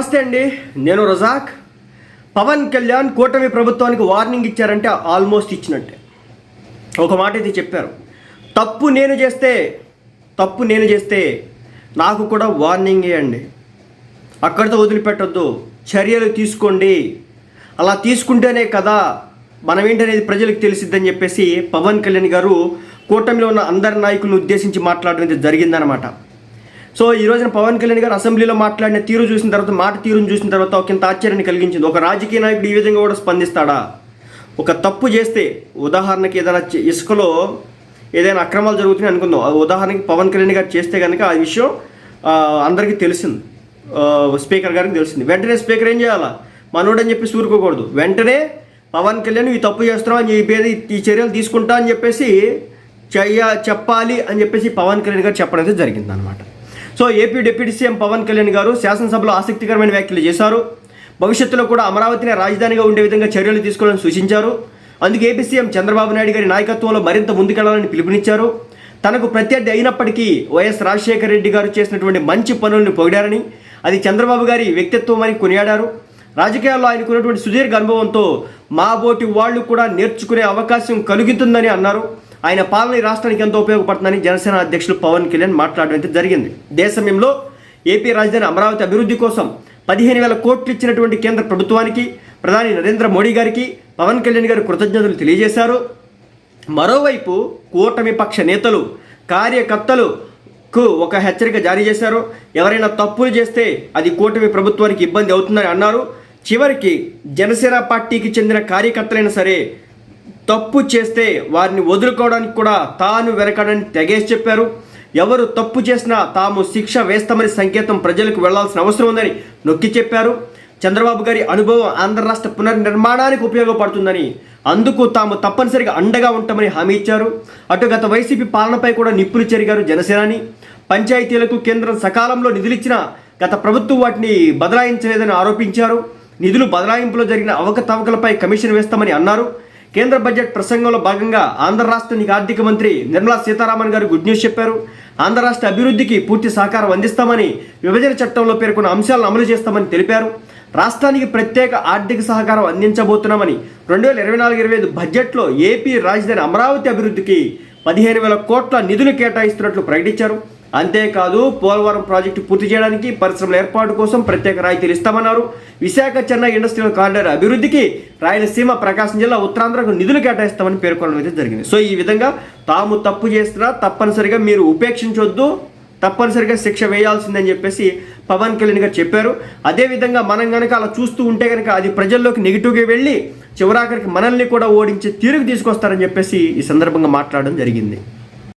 నమస్తే అండి. నేను రజాక్. పవన్ కళ్యాణ్ కూటమి ప్రభుత్వానికి వార్నింగ్ ఇచ్చారంటే ఆల్మోస్ట్ ఇచ్చినట్టే. ఒక మాట అయితే చెప్పారు. తప్పు నేను చేస్తే తప్పు నేను చేస్తే నాకు కూడా వార్నింగే అండి అక్కడితో వదిలిపెట్టొద్దు. చర్యలు తీసుకోండి. అలా తీసుకుంటేనే కదా మనం ఏంటనేది ప్రజలకు తెలిసిద్దని చెప్పేసి పవన్ కళ్యాణ్ గారు కూటమిలో ఉన్న అందరి నాయకులను ఉద్దేశించి మాట్లాడడం జరిగిందనమాట సో ఈ రోజున పవన్ కళ్యాణ్ గారు అసెంబ్లీలో మాట్లాడిన తీరు చూసిన తర్వాత మాట తీరును చూసిన తర్వాత ఒకంత ఆశ్చర్యాన్ని కలిగించింది. ఒక రాజకీయ నాయకుడు ఈ విధంగా కూడా స్పందిస్తాడా? ఒక తప్పు చేస్తే ఉదాహరణకి ఏదైనా ఇసుకలో ఏదైనా అక్రమాలు జరుగుతున్నాయి అనుకుందాం. ఆ ఉదాహరణకి పవన్ కళ్యాణ్ గారు చేస్తే కనుక ఆ విషయం అందరికీ తెలిసింది. స్పీకర్ గారికి తెలిసింది. వెంటనే స్పీకర్ ఏం చేయాలా? మనోడని చెప్పి ఊరుకోకూడదు. వెంటనే పవన్ కళ్యాణ్ ఈ తప్పు చేస్తున్నావు అని చెప్పేది ఈ చర్యలు తీసుకుంటా అని చెప్పేసి చెయ్య చెప్పాలి అని చెప్పేసి పవన్ కళ్యాణ్ గారు చెప్పడం అయితే జరిగింది అనమాట so AP deputy CM Pawan Kalyan garu శాసనసభలో ఆసక్తికరమైన వ్యాఖ్యలు చేశారు. భవిష్యత్తులో కూడా అమరావతిని రాజధానిగా ఉండే విధంగా చర్యలు తీసుకోవాలని సూచించారు. అందుకే ఏపీ సీఎం చంద్రబాబు నాయుడు గారి నాయకత్వంలో మరింత ముందుకెళ్ళాలని పిలుపునిచ్చారు. తనకు ప్రత్యర్థి అయినప్పటికీ వైఎస్ రాజశేఖర రెడ్డి గారు చేసినటువంటి మంచి పనులను పొగిడారని అది చంద్రబాబు గారి వ్యక్తిత్వం అని కొనియాడారు. రాజకీయాల్లో ఆయనకున్నటువంటి సుదీర్ఘ అనుభవంతో మా బోటి వాళ్ళు కూడా నేర్చుకునే అవకాశం కలుగుతుందని అన్నారు. ఆయన పాలన ఈ రాష్ట్రానికి ఎంతో ఉపయోగపడుతుందని జనసేన అధ్యక్షులు పవన్ కళ్యాణ్ మాట్లాడడం అయితే జరిగింది. సమయంలో ఏపీ రాజధాని అమరావతి అభివృద్ధి కోసం పదిహేను వేల కోట్లు ఇచ్చినటువంటి కేంద్ర ప్రభుత్వానికి ప్రధాని నరేంద్ర మోడీ గారికి పవన్ కళ్యాణ్ గారు కృతజ్ఞతలు తెలియజేశారు. మరోవైపు కూటమి పక్ష నేతలు కార్యకర్తలకు ఒక హెచ్చరిక జారీ చేశారు. ఎవరైనా తప్పులు చేస్తే అది కూటమి ప్రభుత్వానికి ఇబ్బంది అవుతుందని అన్నారు. చివరికి జనసేన పార్టీకి చెందిన కార్యకర్తలైనా సరే తప్పు చేస్తే వారిని వదులుకోవడానికి కూడా తాను వెనకడని తెగేసి చెప్పారు. ఎవరు తప్పు చేసినా తాము శిక్ష వేస్తామని సంకేతం ప్రజలకు వెళ్ళాల్సిన అవసరం ఉందని నొక్కి చెప్పారు. చంద్రబాబు గారి అనుభవం ఆంధ్ర రాష్ట్ర పునర్నిర్మాణానికి ఉపయోగపడుతుందని అందుకు తాము తప్పనిసరిగా అండగా ఉంటామని హామీ ఇచ్చారు. అటు గత వైసీపీ పాలనపై కూడా నిప్పులు చెరిగారు జనసేనాని. పంచాయతీలకు కేంద్రం సకాలంలో నిధులిచ్చినా గత ప్రభుత్వం వాటిని బదలాయించలేదని ఆరోపించారు. నిధులు బదలాయింపులో జరిగిన అవకతవకలపై కమిషన్ వేస్తామని అన్నారు. కేంద్ర బడ్జెట్ ప్రసంగంలో భాగంగా ఆంధ్ర రాష్ట్రానికి ఆర్థిక మంత్రి నిర్మలా సీతారామన్ గారు గుడ్ న్యూస్ చెప్పారు. ఆంధ్ర రాష్ట్ర అభివృద్ధికి పూర్తి సహకారం అందిస్తామని విభజన చట్టంలో పేర్కొన్న అంశాలను అమలు చేస్తామని తెలిపారు. రాష్ట్రానికి ప్రత్యేక ఆర్థిక సహకారం అందించబోతున్నామని రెండు వేల ఇరవై నాలుగు ఇరవై ఐదు బడ్జెట్లో ఏపీ రాజధాని అమరావతి అభివృద్ధికి పదిహేను వేల కోట్ల నిధులు కేటాయిస్తున్నట్లు ప్రకటించారు. అంతేకాదు పోలవరం ప్రాజెక్టు పూర్తి చేయడానికి పరిశ్రమల ఏర్పాటు కోసం ప్రత్యేక రాయితీలు ఇస్తామన్నారు. విశాఖ చెన్నై ఇండస్ట్రియల్ కారిడార్ అభివృద్ధికి రాయలసీమ ప్రకాశం జిల్లా ఉత్తరాంధ్రకు నిధులు కేటాయిస్తామని పేర్కొనడం అయితే జరిగింది. సో ఈ విధంగా తాము తప్పు చేస్తున్నా తప్పనిసరిగా మీరు ఉపేక్షించొద్దు తప్పనిసరిగా శిక్ష వేయాల్సిందని చెప్పేసి పవన్ కళ్యాణ్ గారు చెప్పారు. అదేవిధంగా మనం కనుక అలా చూస్తూ ఉంటే కనుక అది ప్రజల్లోకి నెగిటివ్గా వెళ్ళి చివరాఖరికి మనల్ని కూడా ఓడించి తీరుకు తీసుకొస్తారని చెప్పేసి ఈ సందర్భంగా మాట్లాడడం జరిగింది.